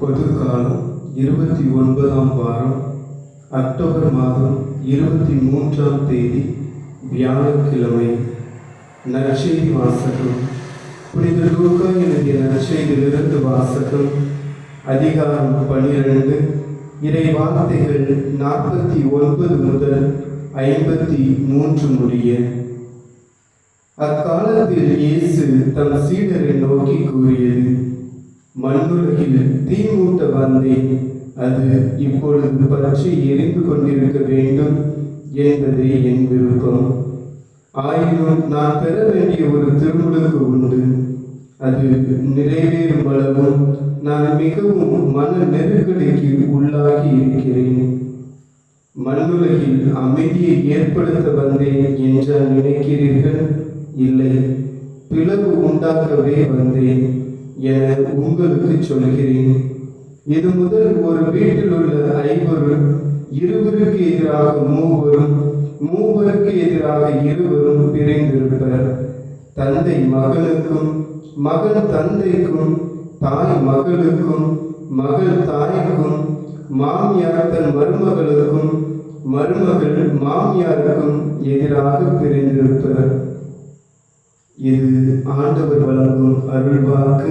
பொதுக்காலம் இருபத்தி ஒன்பதாம் வாரம் அக்டோபர் மாதம் இருபத்தி மூன்றாம் தேதி வியாழக்கிழமை. நற்செய்தி வாசகம். புனித லூக்கா எழுதிய நற்செய்தியிலிருந்து வாசகம். அதிகாரம் பனிரெண்டு. இறை வார்த்தைகள் நாற்பத்தி ஒன்பது முதல் ஐம்பத்தி மூன்று முடிய. அக்காலத்தில் இயேசு தம் சீடரை நோக்கி கூறியது மண்ணுலகில் தீ மூட்ட வந்தேன். அது இப்பொழுது பற்றி எரிந்து கொண்டிருக்க வேண்டும் என்பதே என் விருப்பம். ஆயினும் நான் பெற வேண்டிய ஒரு திருமுழுக்கு உண்டு. அது நிறைவேறும் அளவும் நான் மிகவும் மன நெருக்கடிக்கு உள்ளாகி இருக்கிறேன். மண்ணுலகில் அமைதியை ஏற்படுத்த வந்தேன் என்றால் நினைக்கிறீர்கள்? இல்லை. பிளவு உண்டாக்கவே வந்தேன். என உங்களுக்கு சொல்கிறேன் இது முதல் ஒரு வீட்டில் உள்ள ஐவரும் இருவருக்கு எதிராக மூவரும் மூவருக்கு எதிராக இருவரும் பிரிந்திருப்பர். தந்தை மகளுக்கும் மகன் தந்தைக்கும் தாய் மகளுக்கும் மகள் தாய்க்கும் மாமியார் தன் மருமகளுக்கும் மருமகள் மாமியாருக்கும் எதிராக பிரிந்திருப்பர். இது ஆண்டவர் வழங்கும் அருள்வாக்கு.